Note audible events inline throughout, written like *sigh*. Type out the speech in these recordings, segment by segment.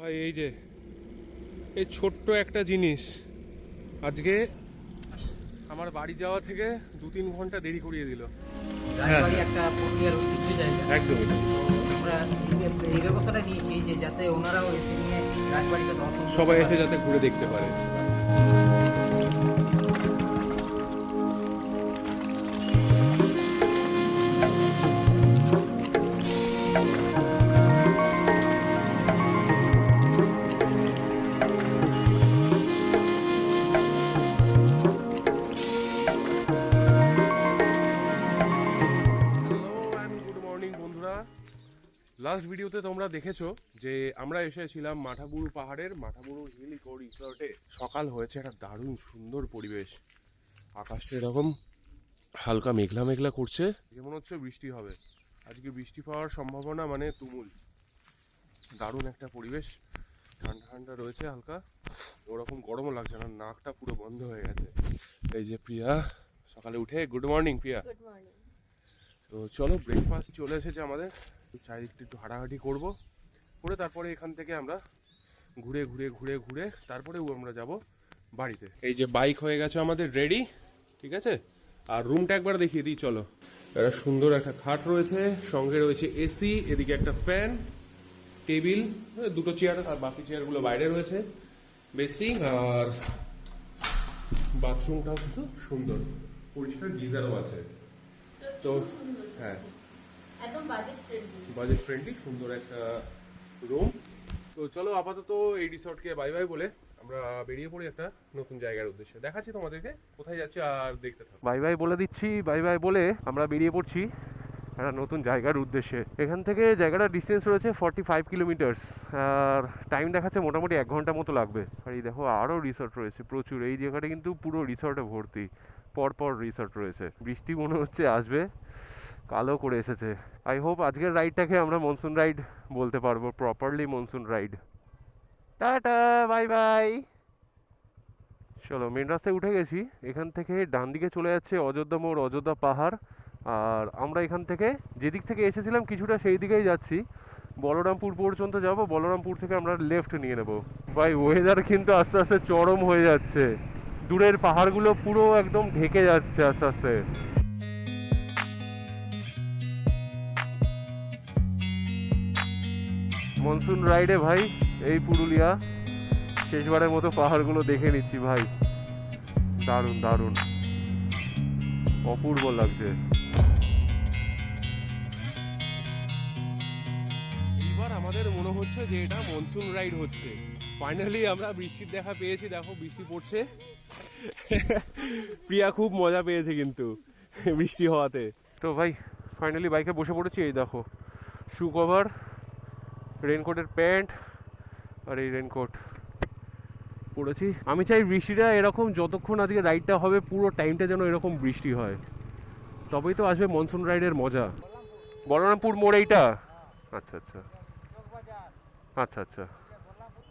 ভাই এই যে এই ছোট্ট একটা জিনিস। আজকে আমার বাড়ি যাওয়া থেকে দু তিন ঘণ্টা দেরি করিয়ে দিল। রাজবাড়ি একটা পুরুলিয়ার ঐতিহ্য জায়গা। একদমই। এই- এই ব্যবস্থাটা যে যাতে ওনারাও এসে নিয়ে রাজবাড়িতে দর্শন করতে সবাই এসে যাতে ঘুরে দেখতে পারে। লাস্ট ভিডিওতে তোমরা দেখেছ যে আমরা এসেছিলাম মাঠাবুরু পাহাড়ের মাঠাবুরু হিল ইকো রিসর্টে সকাল হয়েছে একটা দারুণ সুন্দর পরিবেশ। আকাশটা এরকম হালকা মেঘলা মেঘলা করছে যেমন হচ্ছে বৃষ্টি হবে। আজকে বৃষ্টি পাওয়ার সম্ভাবনা মানে তুমুল। দারুণ একটা পরিবেশ। ঠান্ডা ঠান্ডা রয়েছে হালকা। ওরকম গরমও লাগছে না নাকটা পুরো বন্ধ হয়ে গেছে। এই যে প্রিয়া সকালে উঠে গুড মর্নিং প্রিয়া। তো চলো ব্রেকফাস্ট চলে এসেছে আমাদের। চারিদিকটা একটু হাঁটাহাঁটি করব। করে তারপরে এখান থেকে আমরা ঘুরে ঘুরে ঘুরে ঘুরে তারপরে আমরা যাব বাড়িতে। এই যে বাইক হয়ে গেছে আমাদের রেডি, ঠিক আছে? আর রুমটা একবার দেখিয়ে দিই, চলো। একটা সুন্দর একটা খাট রয়েছে, সঙ্গে রয়েছে এসি এদিকে একটা ফ্যান টেবিল দুটো চেয়ার আর বাকি চেয়ারগুলো বাইরে রয়েছে। বেসিং আর বাথরুমটাও কিন্তু সুন্দর। পরিষ্কার গিজারও আছে। তো হ্যাঁ। একদম বাজেট ফ্রেন্ডলি বাজেট ফ্রেন্ডলি সুন্দর একটা রুম তো চলো আপাতত এই রিসর্টকে বাই বাই বলে আমরা বেরিয়ে পড়ি একটা নতুন জায়গার উদ্দেশ্যে। দেখাচ্ছি তোমাদেরকে কোথায় যাচ্ছে আর দেখতে থাকো। বাই বাই বলে দিচ্ছি বাই বাই বলে আমরা বেরিয়ে পড়ছি একটা নতুন জায়গার উদ্দেশ্যে। এখান থেকে জায়গাটার ডিস্টেন্স রয়েছে ফর্টি ফাইভ কিলোমিটার্স আর টাইম দেখাচ্ছে মোটামুটি এক ঘণ্টা মতো লাগবে। আর এই দেখো আরও রিসর্ট রয়েছে প্রচুর। এই জায়গাটা কিন্তু পুরো রিসর্টে ভর্তি। পরপর রিসর্ট রয়েছে। বৃষ্টি মনে হচ্ছে আসবে। কালো করে এসেছে। আই হোপ আজকের রাইডটাকে আমরা মনসুন রাইড বলতে পারব properly monsoon ride tata bye bye চলো মেন রাস্তায় উঠে গেছি। এখান থেকে ডান দিকে চলে যাচ্ছে অযোধ্যা মোড়, অযোধ্যা পাহাড়। আর আমরা এখান থেকে যেদিক থেকে এসেছিলাম, কিছুটা সেই দিকেই যাচ্ছি। বলরামপুর পর্যন্ত যাব, বলরামপুর থেকে আমরা লেফট নিয়ে নেব। ভাই ওয়েদার কিন্তু আস্তে আস্তে চরম হয়ে যাচ্ছে। দূরের পাহাড়গুলো পুরো একদম ঢেকে যাচ্ছে আস্তে আস্তে। মনসুন রাইডে ভাই এই পুরুলিয়া শেষবারের মতো পাহাড়গুলো দেখে নিচ্ছি ভাই। দারুণ দারুণ। অপূর্ব লাগছে। এইবার আমাদের মনে হচ্ছে যে এটা মনসুন রাইড হচ্ছে। ফাইনালি আমরা বৃষ্টির দেখা পেয়েছি দেখো বৃষ্টি পড়ছে। প্রিয়া খুব মজা পেয়েছে কিন্তু বৃষ্টি হওয়াতে। তো ভাই ফাইনালি বাইকে বসে পড়েছি এই দেখো। শু কভার রেনকোটের প্যান্ট আর এই রেনকোট পড়েছি আমি চাই বৃষ্টিটা এরকম যতক্ষণ আজকে রাইডটা হবে, পুরো টাইমটা যেন এরকম বৃষ্টি হয়। তবেই তো আসবে মনসুন রাইডের মজা। বলরামপুর মোড় এইটা? আচ্ছা আচ্ছা। আচ্ছা আচ্ছা।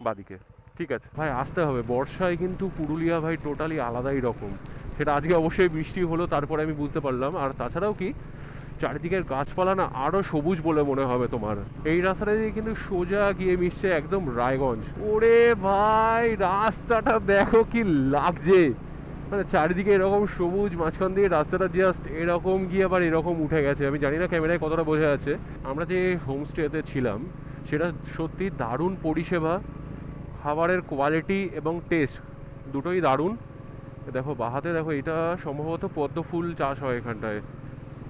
বাদিকে। ঠিক আছে। ভাই, আসতে হবে। বর্ষায় কিন্তু পুরুলিয়া ভাই টোটালি আলাদাই রকম। সেটা আজকে অবশ্যই বৃষ্টি হলো, তারপরে আমি বুঝতে পারলাম। আর তাছাড়াও কি চারিদিকের গাছপালা না আরও সবুজ বলে মনে হবে তোমার। এই রাস্তাটা দিয়ে কিন্তু সোজা গিয়ে মিশছে একদম রায়গঞ্জ। ওরে ভাই, রাস্তাটা দেখো কি লাগছে। মানে চারিদিকে এরকম সবুজ, মাঝখান দিয়ে রাস্তাটা জাস্ট এরকম গিয়ে আবার এরকম উঠে গেছে। আমি জানি না ক্যামেরায় কতটা বোঝা যাচ্ছে। আমরা যে হোমস্টেতে ছিলাম, সেটা সত্যি দারুণ পরিষেবা, খাবারের কোয়ালিটি এবং টেস্ট দুটোই দারুণ। দেখো বাহাতে দেখো, এটা সম্ভবত পদ্ম ফুল চাষ হয় এখানটায়।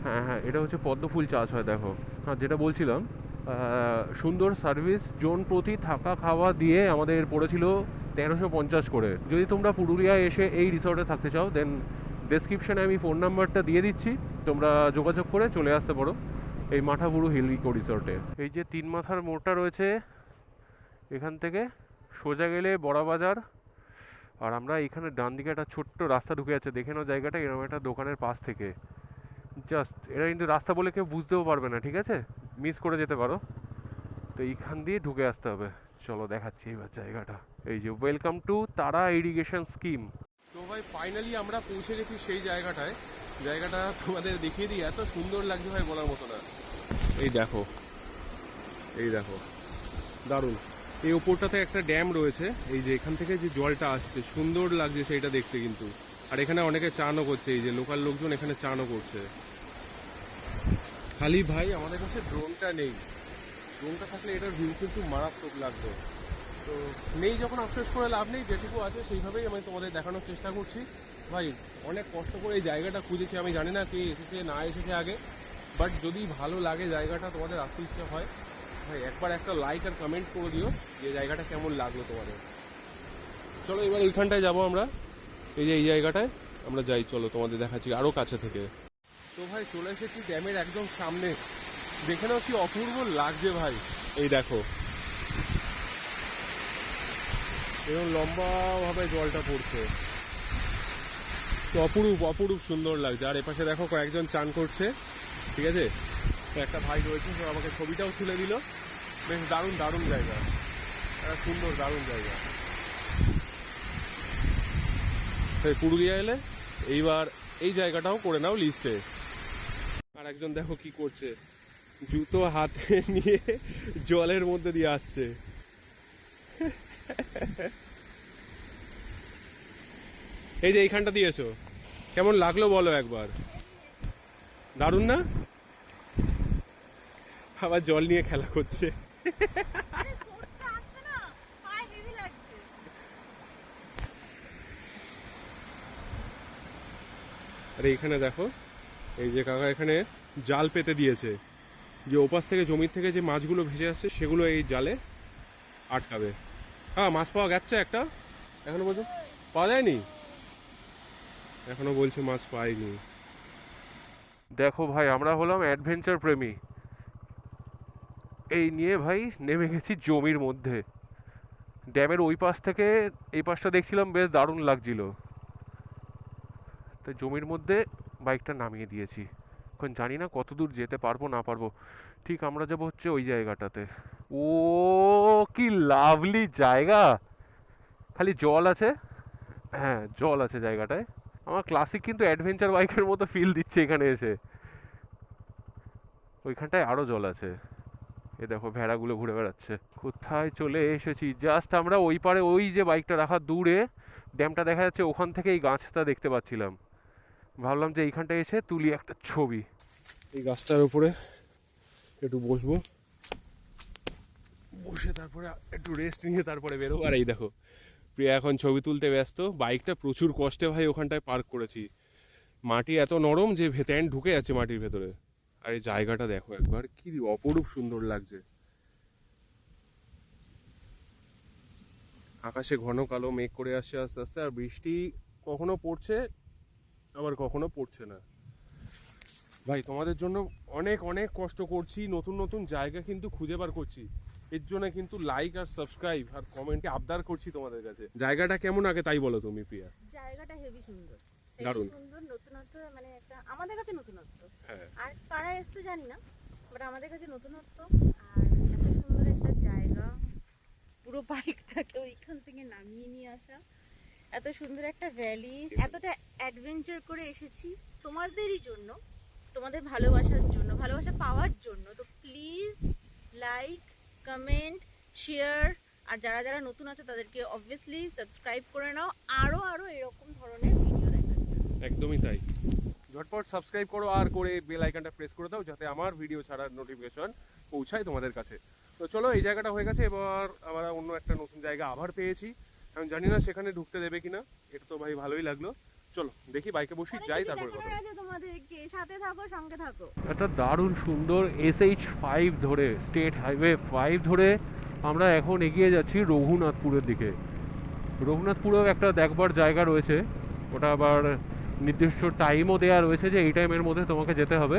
হ্যাঁ হ্যাঁ এটা হচ্ছে পদ্ম ফুল চাষ হয়, দেখো। হ্যাঁ যেটা বলছিলাম সুন্দর সার্ভিস জোন প্রতি থাকা খাওয়া দিয়ে আমাদের পড়েছিল তেরোশো পঞ্চাশ করে। যদি তোমরা পুরুলিয়ায় এসে এই রিসর্টে থাকতে চাও দেন ডেসক্রিপশানে আমি ফোন নাম্বারটা দিয়ে দিচ্ছি। তোমরা যোগাযোগ করে চলে আসতে পারো এই মাঠাবুরু হিল ইকো রিসর্টে এই যে তিন মাথার মোড়টা রয়েছে, এখান থেকে সোজা গেলে বড়া বাজার। আর আমরা এখানে ডান দিকে একটা ছোট্ট রাস্তা ঢুকে যাচ্ছে দেখে নাও জায়গাটা, এরকম একটা দোকানের পাশ থেকে। জাস্ট এটা কিন্তু রাস্তা বলে কেউ বুঝতেও পারবে না, ঠিক আছে? মিস করে যেতে পারো। তো এইখান দিয়ে ঢুকে আসতে হবে। চলো দেখাচ্ছি এবার জায়গাটা। এই যে welcome to Tara irrigation scheme তো ভাই ফাইনালি আমরা পৌঁছে গেছি সেই জায়গাটায়। জায়গাটা তোমাদের দেখিয়ে দিই, এত সুন্দর লাগছে ভাই বলার মতো না। এই দেখো। এই দেখো। দারুণ। এই ওপরটাতে একটা ড্যাম রয়েছে। এই যে এখান থেকে যে জলটা আসছে, সুন্দর লাগছে সেইটা দেখতে কিন্তু। আর এখানে অনেকে চানও করছে, এই যে লোকাল লোকজন এখানে চানও করছে। খালি ভাই, আমাদের কাছে ড্রোনটা নেই। ড্রোনটা থাকলে এটার ভিউ কিন্তু মারাত্মক লাগতো। তো নেই যখন, আফসোস করে লাভ নেই, যেটুকু আছে সেইভাবেই আমি তোমাদের দেখানোর চেষ্টা করছি। ভাই, অনেক কষ্ট করে এই জায়গাটা খুঁজেছি, আমি জানি না কে এসেছে, না এসেছে আগে। বাট যদি ভালো লাগে জায়গাটা, তোমাদের আসতে ইচ্ছে হয়, ভাই, একবার একটা লাইক আর কমেন্ট করে দিও, যে জায়গাটা কেমন লাগল তোমাদের। চলো এবার এইখানটায় যাব আমরা। এই যে এই জায়গাটায় আমরা যাই, চলো তোমাদের দেখাচ্ছি আরও কাছে থেকে। তো ভাই, চলে এসেছি ড্যামের একদম সামনে। দেখে নাও কি অপূর্ব লাগছে ভাই। এই দেখো। এরকম লম্বাভাবে জলটা পড়ছে। তো অপরূপ অপরূপ সুন্দর লাগছে। আর এপাশে দেখো কয়েকজন চান করছে। ঠিক আছে? একটা ভাই রয়েছে আমাকে ছবিটাও তুলে দিল। বেশ দারুণ দারুণ জায়গা। একটা সুন্দর, দারুণ জায়গা। সেই পুরুলিয়া এলে এইবার এই জায়গাটাও করে নাও লিস্টে আর একজন দেখো কি করছে। জুতো হাতে *laughs* নিয়ে জলের মধ্যে দিয়ে আসছে। *laughs* এই যে এইখানটা দিয়েছ কেমন লাগল বলো একবার। দারুণ না? আবার জল নিয়ে খেলা করছে *laughs* আরে সোর্সটা আসছে না পায়ে হেভি লাগছে আর এইখানে দেখো, এই যে কাকা এখানে জাল পেতে দিয়েছে। যে ওপাশ থেকে জমির থেকে যে মাছগুলো ভেসে আসছে, সেগুলো এই জালে আটকাবে। হ্যাঁ মাছ পাওয়া গেছে একটা। এখনও বলছো, পাওয়া যায়নি? এখনও বলছে মাছ পাইনি। দেখো ভাই, আমরা হলাম অ্যাডভেঞ্চার প্রেমী। এই নিয়ে ভাই নেমে গেছি জমির মধ্যে। ড্যামের ওই পাশ থেকে, এই পাশটা দেখছিলাম, বেশ দারুণ লাগছিল। তো জমির মধ্যে বাইকটা নামিয়ে দিয়েছি। এখন জানি না কত দূর যেতে পারব, না পারব। ঠিক আমরা যাব হচ্ছে ওই জায়গাটাতে। ও, কি লাভলি জায়গা! খালি জল আছে? হ্যাঁ জল আছে জায়গাটায়। আমার ক্লাসিক কিন্তু অ্যাডভেঞ্চার বাইকের মতো ফিল দিচ্ছে এখানে এসে। ওইখানটায় আরও জল আছে। এ দেখো, ভেড়াগুলো ঘুরে বেড়াচ্ছে। কোথায় চলে এসেছি? জাস্ট আমরা ওই পারে ওই যে বাইকটা রাখা দূরে। ড্যামটা দেখা যাচ্ছে ওখান থেকে এই গাছটা দেখতে পাচ্ছিলাম। ভাবলাম যে এইখানটায় এসে তুলি একটা ছবি। এই গাছটার উপরে একটু বসবো। বসে তারপরে একটু রেস্ট নিয়ে তারপরে বেরোবো। আর এই দেখো, প্রিয়া এখন ছবি তুলতে ব্যস্ত। বাইকটা প্রচুর কষ্টে ভাই ওখানটায় পার্ক করেছি। মাটি এত নরম যে ভেতর ঢুকে যাচ্ছে মাটির ভেতরে। আর এই জায়গাটা দেখো একবার, কি অপরূপ সুন্দর লাগছে। আকাশে ঘন কালো মেঘ করে আসছে আস্তে আস্তে, আর বৃষ্টি কখনো পড়ছে আবার কখনো পড়ছে না। ভাই তোমাদের জন্য অনেক অনেক কষ্ট করছি। নতুন নতুন জায়গা কিন্তু খুঁজে বার করছি। এর জন্য কিন্তু লাইক আর সাবস্ক্রাইব আর কমেন্টে আবদার করছি তোমাদের কাছে। জায়গাটা কেমন আগে তাই বলো তুমি প্রিয়া? জায়গাটা হেভি সুন্দর। দারুণ। সুন্দর নতুনত্ব মানে একটা আমাদের কাছে নতুনত্ব। হ্যাঁ। আর কারা এসছে জানি না বাট আমাদের কাছে নতুনত্ব। আর এত সুন্দর একটা জায়গা। পুরো বাইকটাকে ওইখান থেকে নামিয়ে নিয়ে আসা। এত সুন্দর একটা ভ্যালি এতটা অ্যাডভেঞ্চার করে এসেছি তোমাদেরই জন্য তোমাদের ভালোবাসার জন্য ভালোবাসা পাওয়ার জন্য। তো প্লিজ লাইক কমেন্ট শেয়ার আর যারা যারা নতুন আছে তাদেরকে অবভিয়াসলি সাবস্ক্রাইব করে নাও। আরও আরও এরকম ধরনের ভিডিও দেখার জন্য। একদমই তাই। ঝটপট সাবস্ক্রাইব করো আর করে বেল আইকনটা প্রেস করে দাও যাতে আমার ভিডিও ছাড়ার নোটিফিকেশন পৌঁছায় তোমাদের কাছে। তো চলো এই জায়গাটা হয়ে গেছে এবার আমরা অন্য একটা নতুন জায়গা আবার পেয়েছি। আমি জানি না সেখানে ঢুকতে দেবে কিনা এটা তো ভাই ভালোই লাগল। চলো দেখি বাইকে বসি যাই তারপরে কথা। তোমাদেরকে সাথে থাকো সঙ্গে থাকো। একটা দারুণ সুন্দর এসএইচ ফাইভ ধরে স্টেট হাইওয়ে ফাইভ ধরে আমরা এখন এগিয়ে যাচ্ছি রঘুনাথপুরের দিকে। রঘুনাথপুরেও একটা দেখবার জায়গা রয়েছে ওটা আবার নির্দিষ্ট টাইমও দেওয়া রয়েছে যে এই টাইমের মধ্যে তোমাকে যেতে হবে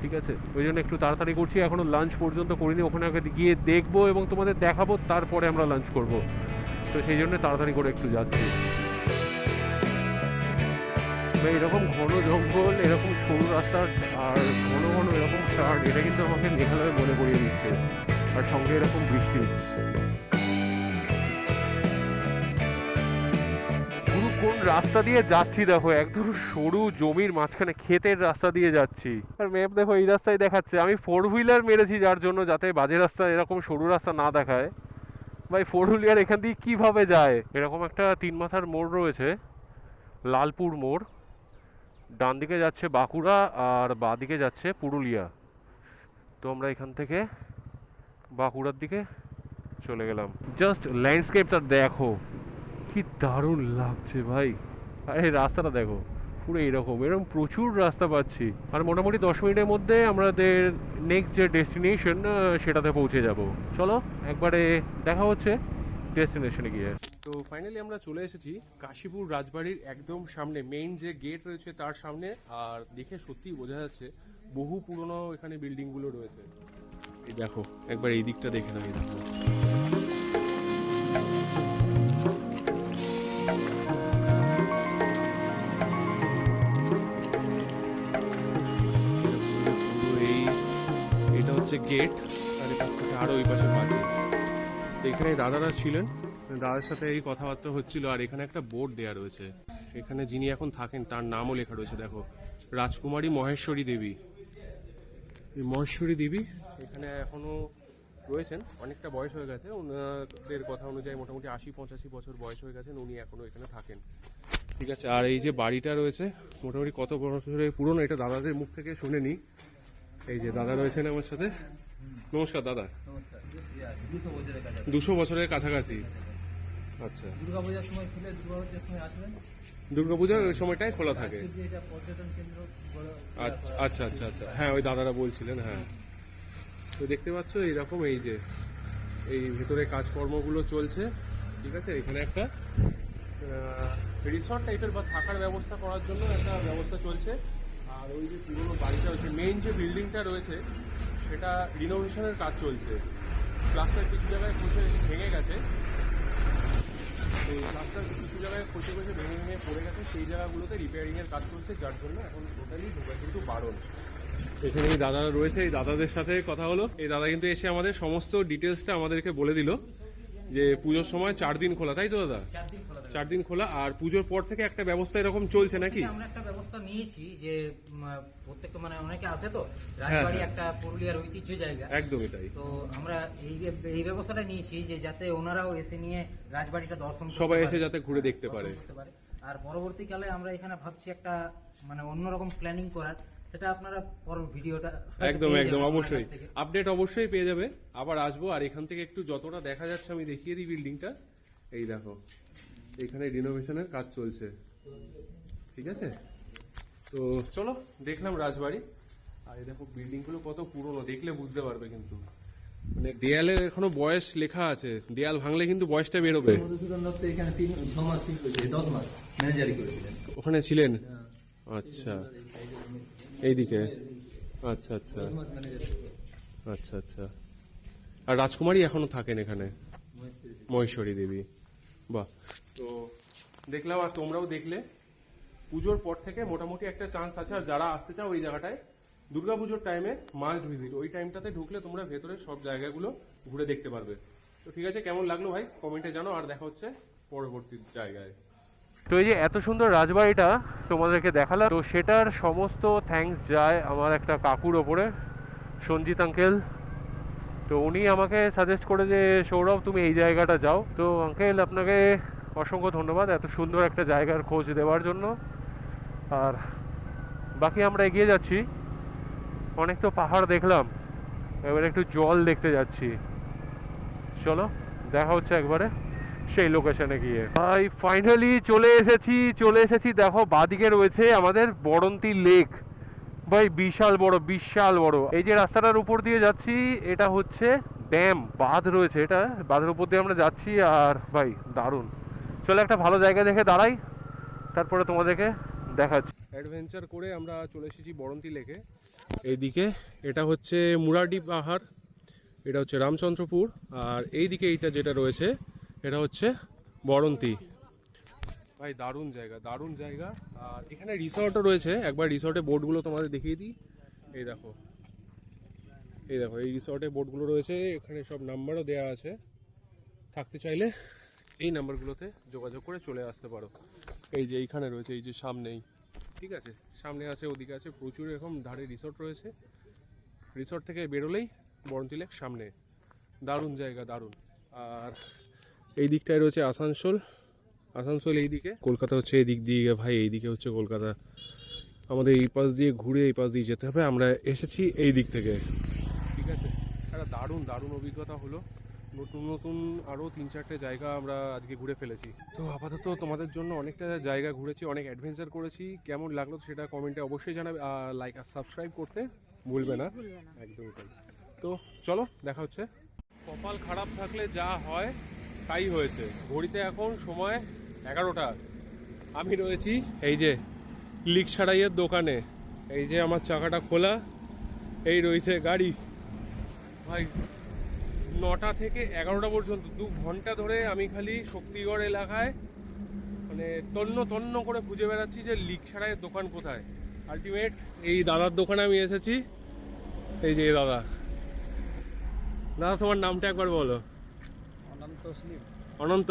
ঠিক আছে? ওই জন্য একটু তাড়াতাড়ি করছি এখনও লাঞ্চ পর্যন্ত করিনি ওখানে আগে গিয়ে দেখব এবং তোমাদের দেখাবো তারপরে আমরা লাঞ্চ করব। তো সেই জন্য তাড়াতাড়ি করে একটু যাচ্ছি। এরকম ঘন জঙ্গল, এরকম সরু রাস্তা আর ঘন ঘন এরকম টার্ন এটা কিন্তু আমাকে মেঘালয় মনে করিয়ে দিচ্ছে। আর সঙ্গে এরকম বৃষ্টি পুরো কোন রাস্তা দিয়ে যাচ্ছি দেখো? একদম সরু জমির মাঝখানে ক্ষেতের রাস্তা দিয়ে যাচ্ছি। আর ম্যাপ দেখো, এই রাস্তায় দেখাচ্ছে। আমি ফোর হুইলার মেরেছি যার জন্য যাতে বাজে রাস্তা, এরকম সরু রাস্তা না দেখায়। ভাই ফোর হুইলার এখান দিয়ে কীভাবে যায়? এরকম একটা তিন মাথার মোড় রয়েছে, লালপুর মোড়। ডান দিকে যাচ্ছে বাঁকুড়া আর বাঁ দিকে যাচ্ছে পুরুলিয়া। তো আমরা এখান থেকে বাঁকুড়ার দিকে চলে গেলাম। জাস্ট ল্যান্ডস্কেপটা দেখো, কি দারুণ লাগছে ভাই। আর, রাস্তাটা দেখো। পুরো এরকম। এরকম প্রচুর রাস্তা পাচ্ছি। আর মোটামুটি দশ মিনিটের মধ্যে আমাদের নেক্সট যে ডেস্টিনেশন সেটাতে পৌঁছে যাব। চলো, একবারে দেখা হচ্ছে ডেস্টিনেশনে গিয়ে। তো ফাইনালি আমরা চলে এসেছি কাশীপুর রাজবাড়ির একদম সামনে মেইন যে গেট রয়েছে তার সামনে। আর দেখে সত্যিই বোঝা যাচ্ছে বহু পুরনো এখানে বিল্ডিংগুলো রয়েছে। এই দেখো, একবার এই দিকটা দেখে নাও হচ্ছে গেট আর থেকে আরও ওই পাশে পাচ্ছে তো এখানে দাদারা ছিলেন। দাদার সাথে এই কথাবার্তা হচ্ছিল, আর এখানে একটা বোর্ড দেয়া রয়েছে। এখানে যিনি এখন থাকেন, তার নামও লেখা রয়েছে, দেখো। রাজকুমারী মহেশ্বরী দেবী। এই মহেশ্বরী দেবী এখানে এখনও রয়েছেন। অনেকটা বয়স হয়ে গেছে। ওনাদের কথা অনুযায়ী মোটামুটি আশি, পঁচাশি বছর বয়স হয়ে গেছেন, উনি এখনও এখানে থাকেন। ঠিক আছে, আর এই যে বাড়িটা রয়েছে, মোটামুটি কত বছরের পুরনো, এটা দাদাদের মুখ থেকে শুনে নিই। এই যে দাদা রয়েছেন আমার সাথে। নমস্কার, দাদা। দুশো বছরের কাছাকাছি। আচ্ছা। দুর্গাপূজার দুর্গাপূজার ওই সময়টাই খোলা থাকে। আচ্ছা আচ্ছা আচ্ছা আচ্ছা। হ্যাঁ ওই দাদারা বলছিলেন হ্যাঁ। তো দেখতে পাচ্ছ, এইরকম এই যে, এই ভেতরে কাজকর্মগুলো চলছে। ঠিক আছে, এখানে একটা রিসর্ট টাইপের বা থাকার ব্যবস্থা করার জন্য একটা ব্যবস্থা চলছে। আর ওই যে পুরোনো বাড়িটা হচ্ছে মেইন যে বিল্ডিংটা রয়েছে, সেটা রিনোভেশনের কাজ চলছে। প্লাস্টার কিছু জায়গায় খসে ভেঙে গেছে। এই প্লাস্টার কিছু জায়গায় খসে খসে ভেঙে ভেঙে পড়ে গেছে, সেই জায়গাগুলোতে রিপেয়ারিংয়ের কাজ চলছে, যার জন্য এখন টোটালি ঢোকা কিন্তু বারণ। এখানে এই দাদারা রয়েছে, এই দাদাদের সাথে কথা হলো। এই দাদা কিন্তু এসে আমাদের সমস্ত ডিটেলসটা আমাদেরকে বলে দিল। যে পুজোর সময় চার দিন খোলা তাই তো দাদা? চার দিন খোলা আর পুজোর পর থেকে একটা ব্যবস্থা এরকম চলছে নাকি? আমরা একটা ব্যবস্থা নিয়েছি যে উম, প্রত্যেকটা মানে অনেকে আসে তো রাজবাড়ি হ্যাঁ। একটা পুরুলিয়ার ঐতিহ্য জায়গা। একদমই তাই। তো আমরা এই এই ব্যবস্থাটা নিয়েছি যে যাতে ওনারাও এসে নিয়ে রাজবাড়িটা দর্শন সবাই এসে যাতে ঘুরে দেখতে পারে। আর পরবর্তীকালে আমরা এখানে ভাবছি একটা মানে অন্যরকম প্ল্যানিং করার। সেটা আপনারা পর ভিডিওটা একদম একদম অবশ্যই। আপডেট অবশ্যই পেয়ে যাবে। আবার আসব আর এখান থেকে একটু যতটা দেখা যাচ্ছে আমি দেখিয়ে দিই বিল্ডিংটা এই দেখো এখানে রিনোভেশনের কাজ চলছে। ঠিক আছে? তো চলো দেখলাম রাজবাড়ি। আর এই দেখো বিল্ডিংগুলো কত পুরনো দেখলে বুঝতে পারবে কিন্তু। মানে দেয়ালের এখনও বয়স লেখা আছে। দেয়াল ভাঙলে কিন্তু বয়সটা বেরোবে। ওখানে ছিলেন? আচ্ছা। এইদিকে। আচ্ছা আচ্ছা। আচ্ছা আচ্ছা। আর রাজকুমারী এখনও থাকেন এখানে? মহেশ্বরী দেবী। বাহ। তো দেখলাম আর তোমরাও দেখলে, পুজোর পর থেকে মোটামুটি একটা চান্স আছে। আর যারা আসতে চাও ওই জায়গাটায় দুর্গাপুজোর টাইমে মাস্ট ভিজিট ওই টাইমটাতে ঢুকলে তোমরা ভেতরে সব জায়গাগুলো ঘুরে দেখতে পারবে। তো ঠিক আছে, কেমন লাগল ভাই? কমেন্টে জানো আর দেখা হচ্ছে পরবর্তী জায়গায়। তো এই যে এত সুন্দর রাজবাড়িটা তোমাদেরকে দেখালাম, তো সেটার সমস্ত থ্যাঙ্কস যায় আমার একটা কাকুর ওপরে, সঞ্জিত আঙ্কেল তো উনি আমাকে সাজেস্ট করে যে, সৌরভ, তুমি এই জায়গাটা যাও। তো আঙ্কেল আপনাকে অসংখ্য ধন্যবাদ এত সুন্দর একটা জায়গার খোঁজ দেওয়ার জন্য। আর বাকি আমরা এগিয়ে যাচ্ছি। অনেক তো পাহাড় দেখলাম, এবার একটু জল দেখতে যাচ্ছি। চলো, দেখা হচ্ছে একবারে। সেই লোকেশনে গিয়ে। ভাই ফাইনালি চলে এসেছি চলে এসেছি। দেখো, বাদিকে রয়েছে আমাদের বরন্তি লেক ভাই, বিশাল বড় বিশাল বড়। এই যে রাস্তাটার উপর দিয়ে যাচ্ছি, এটা হচ্ছে ড্যাম বাঁধ রয়েছে এটা। বাঁধের উপর দিয়ে আমরা যাচ্ছি আর, ভাই, দারুণ। চলে একটা ভালো জায়গা দেখে দাঁড়াই, তারপরে তোমাদেরকে দেখাচ্ছি। অ্যাডভেঞ্চার করে আমরা চলে এসেছি বরন্তি লেকে এইদিকে এটা হচ্ছে মুরাডি পাহাড়, এটা হচ্ছে রামচন্দ্রপুর। আর এইদিকে এইটা যেটা রয়েছে এটা হচ্ছে বরন্তি। ভাই, দারুণ জায়গা দারুণ জায়গা। আর এখানে রিসর্টও রয়েছে। একবার রিসর্টে বোটগুলো তোমাদের দেখিয়ে দিই। এই দেখো। এই দেখো, এই রিসর্টে বোটগুলো রয়েছে। এখানে সব নাম্বারও দেওয়া আছে। থাকতে চাইলে এই নাম্বারগুলোতে যোগাযোগ করে চলে আসতে পারো। এই যে এইখানে রয়েছে, এই যে সামনেই। ঠিক আছে? সামনে আছে, ওদিকে আছে। প্রচুর এরকম ধারে রিসর্ট রয়েছে। রিসর্ট থেকে বেরোলেই বরন্তি লেক সামনে। দারুণ জায়গা, দারুণ। আর এই দিকটায় রয়েছে আসানসোল। আসানসোল এই দিকে কলকাতা হচ্ছে এই দিক দিয়ে, ভাই এই দিকে হচ্ছে কলকাতা। আমাদের এই পাশ দিয়ে ঘুরে এই পাশ দিয়ে যেতে হবে। আমরা এসেছি এই দিক থেকে। ঠিক আছে? একটা দারুণ দারুণ অভিজ্ঞতা হলো। নতুন নতুন আরও তিন চারটে জায়গা আমরা আজকে ঘুরে ফেলেছি। তো আপাতত তোমাদের জন্য অনেকটা জায়গা ঘুরেছি, অনেক অ্যাডভেঞ্চার করেছি। কেমন লাগল সেটা কমেন্টে অবশ্যই জানাবে। আর লাইক আর সাবস্ক্রাইব করতে ভুলবে না। তাই। তো চলো, দেখা হচ্ছে। কপাল খারাপ থাকলে যা হয় তাই হয়েছে। ঘড়িতে এখন সময় এগারোটা। আমি রয়েছি এই যে লিক সারাইয়ের দোকানে। এই যে আমার চাকাটা খোলা, এই রয়েছে গাড়ি। ভাই, নটা থেকে এগারোটা পর্যন্ত, দু ঘণ্টা ধরে আমি খালি শক্তিগড় এলাকায় মানে তন্ন তন্ন করে খুঁজে বেড়াচ্ছি যে লিক সারাইয়ের দোকান কোথায়। আলটিমেট এই দাদার দোকানে আমি এসেছি। এই যে দাদা। দাদা, তোমার নামটা একবার বলো। অনন্ত স্লিপ অনন্ত?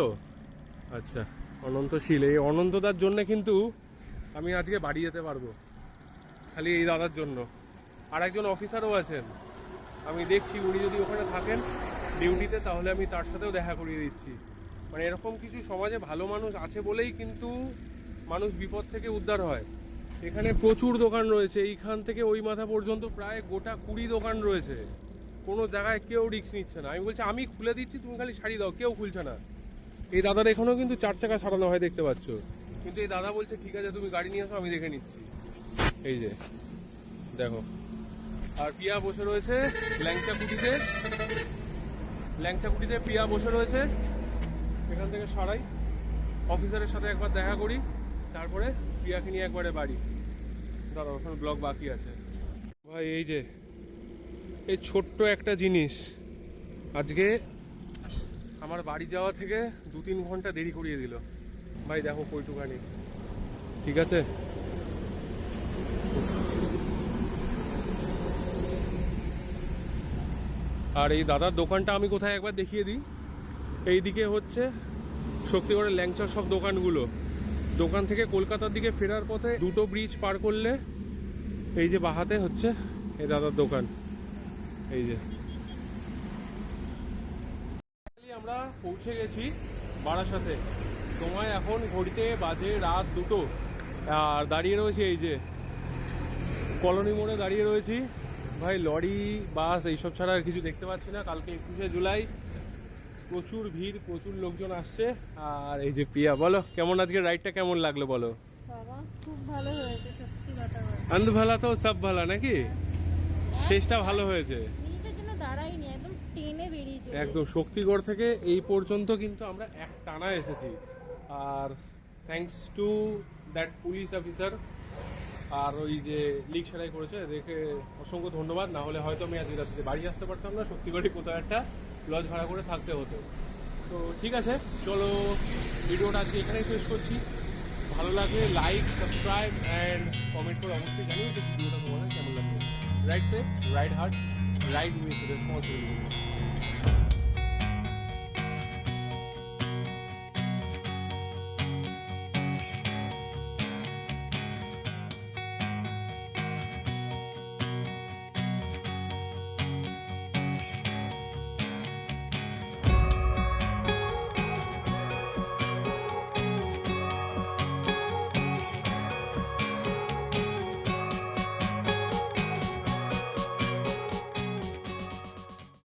আচ্ছা অনন্তশীল। এই অনন্তদার জন্য কিন্তু আমি আজকে বাড়ি যেতে পারব। খালি এই দাদার জন্য। আর একজন অফিসারও আছেন। আমি দেখছি উনি যদি ওখানে থাকেন ডিউটিতে, তাহলে আমি তার সাথেও দেখা করিয়ে দিচ্ছি। মানে এরকম কিছু সমাজে ভালো মানুষ আছে বলেই কিন্তু মানুষ বিপদ থেকে উদ্ধার হয়। এখানে প্রচুর দোকান রয়েছে। এইখান থেকে ওই মাথা পর্যন্ত প্রায় গোটা কুড়ি দোকান রয়েছে। কোনো জায়গায় কেউ রিস্ক নিচ্ছে না। আমি বলছি, আমি খুলে দিচ্ছি, তুমি খালি শাড়ি দাও, কেউ খুলছে না। এই দাদার এখানেও কিন্তু চার চাকা সারানো হয় দেখতে পাচ্ছ। কিন্তু এই দাদা বলছে, ঠিক আছে, তুমি গাড়ি নিয়ে আসো আমি দেখে নিচ্ছি। এই যে, দেখো। আর পিয়া বসে রয়েছে ল্যাংচা কুটিতে। ল্যাংচা কুটিতে পিয়া বসে রয়েছে। এখান থেকে সারাই। অফিসারের সাথে একবার দেখা করি। তারপরে পিয়াকে নিয়ে একবারে বাড়ি। দাদা ওখানে ব্লগ বাকি আছে। ভাই, এই যে এই ছোট্ট একটা জিনিস। আজকে আমার বাড়ি যাওয়া থেকে দু তিন ঘণ্টা দেরি করিয়ে দিল। ভাই, দেখো কইটুকানি। ঠিক আছে? আর এই দাদার দোকানটা আমি কোথায় একবার দেখিয়ে দিই। এইদিকে হচ্ছে শক্তিগড়ের ল্যাংচার সব দোকানগুলো। দোকান থেকে কলকাতার দিকে ফেরার পথে দুটো ব্রিজ পার করলে এই যে বাহাতে হচ্ছে এই দাদার দোকান। এই যে। আমরা পৌঁছে গেছি বারাসাতে। সময় এখন ঘড়িতে বাজে রাত দুটো। আর দাঁড়িয়ে রয়েছে এই যে কলোনি মোড়ে দাঁড়িয়ে রয়েছি। ভাই লরি বাস এইসব ছাড়া আর কিছু দেখতে পাচ্ছি না। কালকে একুশে জুলাই। প্রচুর ভিড় প্রচুর লোকজন আসছে। আর এই যে প্রিয়া বলো কেমন আজকে রাইডটা কেমন লাগল বলো? বাবা ভালো তো সব ভালা নাকি? শেষটা ভালো হয়েছে। দাঁড়াইনি একদম টেনে বেরিয়ে চলে একদম শক্তিগড় থেকে এই পর্যন্ত কিন্তু আমরা এক টানা এসেছি। আর thanks to that police officer আর ওই যে লিক সেলাই করেছে এদেরকে অসংখ্য ধন্যবাদ। না হলে হয়তো আমি আজকে রাত্রে বাড়ি আসতে পারতাম না শক্তিগড়ে কোথাও একটা লজ ভাড়া করে থাকতে হতো। তো ঠিক আছে চলো ভিডিওটা আজকে এখানেই শেষ করছি। ভালো লাগলে লাইক সাবস্ক্রাইব অ্যান্ড কমেন্ট করে অবশ্যই জানিও যে ভিডিওটা তোমাদের কেমন লাগল। Right say right heart Right with responsibility.